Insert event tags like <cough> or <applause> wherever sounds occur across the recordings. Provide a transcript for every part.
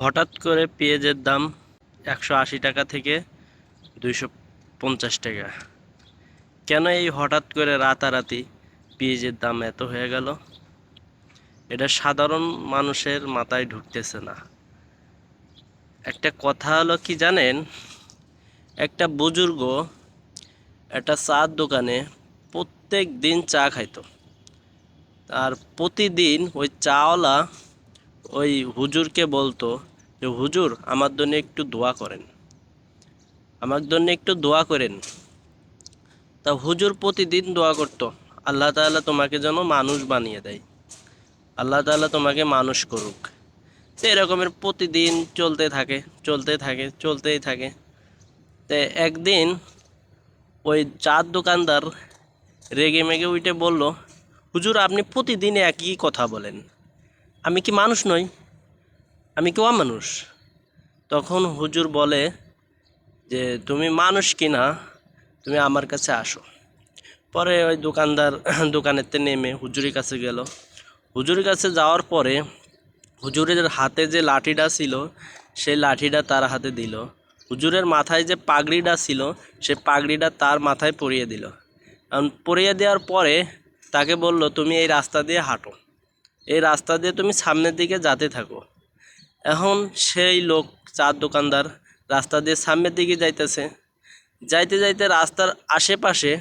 হঠাৎ করে পেঁয়াজের দাম একশো আশি টাকা থেকে দুইশো পঞ্চাশ টাকা। কেন এই হঠাৎ করে রাতারাতি পেঁয়াজের দাম এত হয়ে গেল? এটা সাধারণ মানুষের মাথায় ঢুকতেছে না। একটা কথা হলো কি জানেন? একটা বুজুর্গ একটা চার দোকানে প্রত্যেক দিন চা খাইতো। আর প্রতিদিন ওই চাওয়ালা ওই হুজুরকে বলতো যে, হুজুর, আমার জন্য একটু দোয়া করেন। আমার জন্য একটু দোয়া করেন। তা হুজুর প্রতিদিন দোয়া করতো, আল্লাহ তাআলা তোমাকে যেন মানুষ বানিয়ে দেয়। আল্লাহ তাআলা তোমাকে মানুষ করুক। তো এরকমের প্রতিদিন চলতে থাকে চলতে থাকে, চলতেই থাকে। তো একদিন ওই চার দোকানদার রেগে মেগে উঠে বলল, হুজুর, আপনি প্রতিদিন একই কথা বলেন। আমি কি মানুষ নই? আমি কি অমানুষ? তখন হুজুর বলে যে, তুমি মানুষ কি না? তুমি আমার কাছে আসো। পরে ওই দোকানদার <clears throat> দোকানেতে নেমে হুজুরের কাছে গেল। হুজুরের কাছে যাওয়ার পরে হুজুরের হাতে যে লাঠিটা ছিল, সেই লাঠিটা তার হাতে দিল। হুজুরের মাথায় যে পাগড়িটা ছিল, সে পাগড়িটা তার মাথায় পরিয়ে দিল। পরিয়ে দেওয়ার পরে তাকে বলল, তুমি এই রাস্তা দিয়ে হাঁটো। এই রাস্তা দিয়ে তুমি সামনের দিকে যেতে থাকো। এখন সেই লোক, চার দোকানদার রাস্তা দিয়ে সামনের দিকে যাইতেছে। যাইতে যাইতে রাস্তার আশেপাশে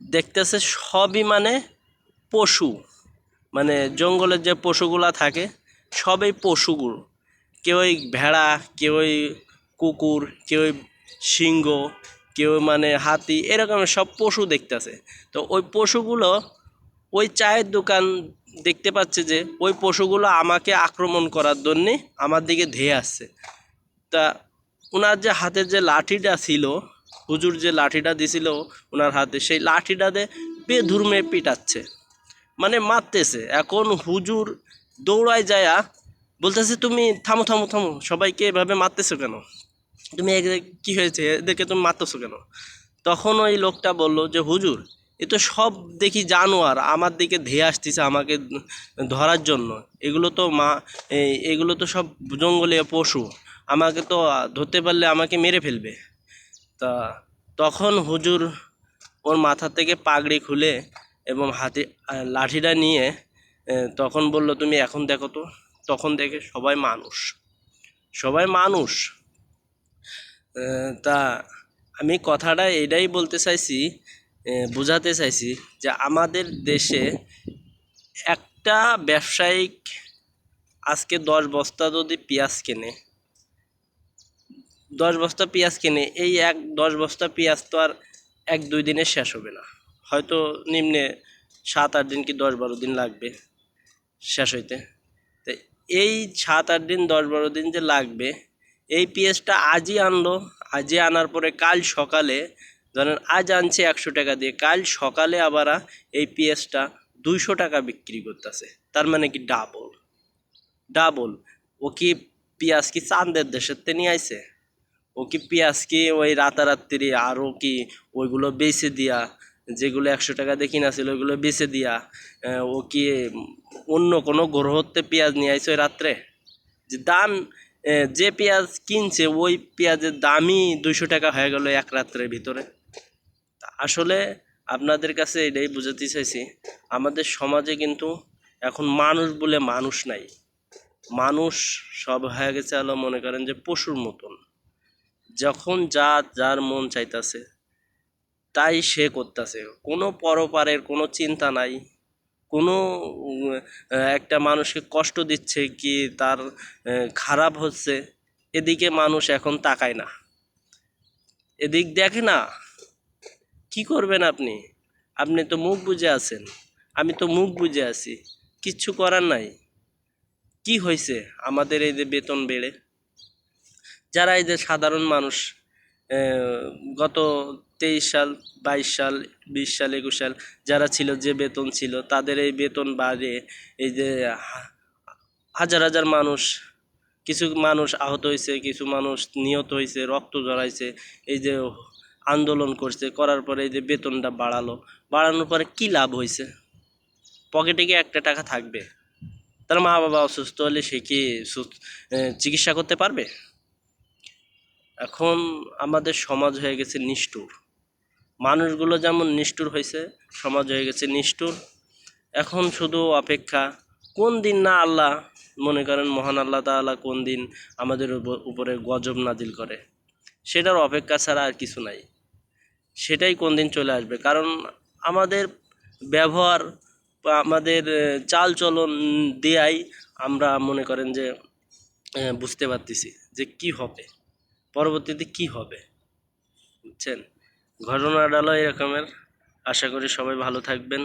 দেখতেছে সবই মানে পশু। মানে জঙ্গলের যে পশুগুলা থাকে, সবই পশুগুলো। কেউ ওই ভেড়া কেউ ওই কুকুর কেউ ওই সিংহ কেউ মানে হাতি এরকমের সব পশু দেখতেছে। তো ওই পশুগুলো ওই চায়ের দোকান দেখতে পাচ্ছে যে ওই পশুগুলো আমাকে আক্রমণ করার জন্যে আমার দিকে ধেয়ে আসছে। তা ওনার যে হাতের যে লাঠিটা ছিল, হুজুর যে লাঠিটা দিছিল ওনার হাতে, সেই লাঠিটাতে বেধুরমে পিটাচ্ছে মানে মারতেছে। এখন হুজুর দৌড়ায় যায়া, বলতেছে, তুমি থামো থামো থামো, সবাইকে এভাবে মারতেছো কেন? তুমি কি হয়েছে? এদেরকে তুমি মারতেছো কেন? তখন ওই লোকটা বলল যে, হুজুর এ তো সব দেখি জানোয়ার, আমার দিকে ধেয়ে আসতেছে আমাকে ধরার জন্য। এগুলো তো মা এগুলো তো সব জঙ্গলীয় পশু। আমাকে তো ধরতে পারলে আমাকে মেরে ফেলবে। তা তখন হুজুর ওর মাথা থেকে পাগড়ি খুলে এবং হাতে লাঠিটা নিয়ে তখন বলল, তুমি এখন দেখো তো। তখন দেখে সবাই মানুষ। সবাই মানুষ। তা আমি কথাটা এটাই বলতে চাইছি বোঝাতে চাইছি যে আমাদের দেশে একটা ব্যবসায়িক আজকে দশ বস্তা যদি পেঁয়াজ কেনে, দশ বস্তা পেঁয়াজ কেনে, এই এক দশ বস্তা পেঁয়াজ তো আর এক দুই দিনে শেষ হবে না। হয়তো নিম্নে সাত আট দিন কি দশ বারো দিন লাগবে শেষ হইতে। তো এই সাত আট দিন, দশ বারো দিন যে লাগবে, এই পেঁয়াজটা আজই আনলো, আজই আনার পরে কাল সকালে ধরেন আজ আনছে একশো টাকা দিয়ে, কাল সকালে আবার এই পেঁয়াজটা দুইশো টাকা বিক্রি করতেছে। তার মানে কি ডাবল ডাবল ও কি পেঁয়াজ কি চান্দের দেশের তে নিয়ে আইছে? ও কি পেঁয়াজ কি ওই রাতারাত্রি আরও কি ওইগুলো বেছে দিয়া, যেগুলো একশো টাকা দিয়ে কিনা ছিল ওইগুলো বেছে দিয়া ও কি অন্য কোনো গ্রহতে পেঁয়াজ নিয়ে আইছে ওই রাত্রে? যে দাম যে পেঁয়াজ কিনছে ওই পেঁয়াজের দামই দুইশো টাকা হয়ে গেল এক রাত্রের ভিতরে। আসলে আপনাদের কাছে এটাই বুঝাতে চাইছি, আমাদের সমাজে কিন্তু এখন মানুষ বলে মানুষ নাই। মানুষ সব হয়ে গেছে আলো মনে করেন যে পশুর মতন। যখন যা যার মন চাইতাছে, তাই সে করতেছে। কোনো পরপারের কোনো চিন্তা নাই। কোনো একটা মানুষকে কষ্ট দিচ্ছে কি তার খারাপ হচ্ছে, এদিকে মানুষ এখন তাকায় না। এদিক দেখে না কি করবেন আপনি? আপনি তো মুখ বুঝে আছেন। আমি তো মুখ বুজে আছি। কিচ্ছু করার নাই। কি হয়েছে আমাদের এই যে বেতন বেড়ে? যারা এই যে সাধারণ মানুষ গত তেইশ সাল, বাইশ সাল, বিশ সাল, একুশ সাল যারা ছিল, যে বেতন ছিল, তাদের এই বেতন বাড়ে। এই যে হাজার হাজার মানুষ, কিছু মানুষ আহত হয়েছে কিছু মানুষ নিহত হয়েছে রক্ত জড়াইছে এই যে আন্দোলন করছে, করার পরে এই যে বেতনটা বাড়ালো, বাড়ানোর পরে কি লাভ হয়েছে? পকেটে কি একটা টাকা থাকবে? তার মা বাবা অসুস্থ হলে সে কি চিকিৎসা করতে পারবে? এখন আমাদের সমাজ হয়ে গেছে নিষ্ঠুর। মানুষগুলো যেমন নিষ্ঠুর হয়েছে, সমাজ হয়ে গেছে নিষ্ঠুর। এখন শুধু অপেক্ষা, কোন দিন না আল্লাহ, মনে করেন মহান আল্লাহ তাআলা কোন দিন আমাদের উপ- উপরে গজব নাজিল করে। সেটার অপেক্ষা ছাড়া আর কিছু নাই। সেটাই কোন দিন চলে আসবে। কারণ আমাদের ব্যবহার বা আমাদের চাল চলন দেয়াই আমরা মনে করেন যে বুঝতে পারতেছি যে কি হবে, পরবর্তীতে কি হবে। বুঝছেন? ঘটনাটা এরকমের। আশা করি সবাই ভালো থাকবেন।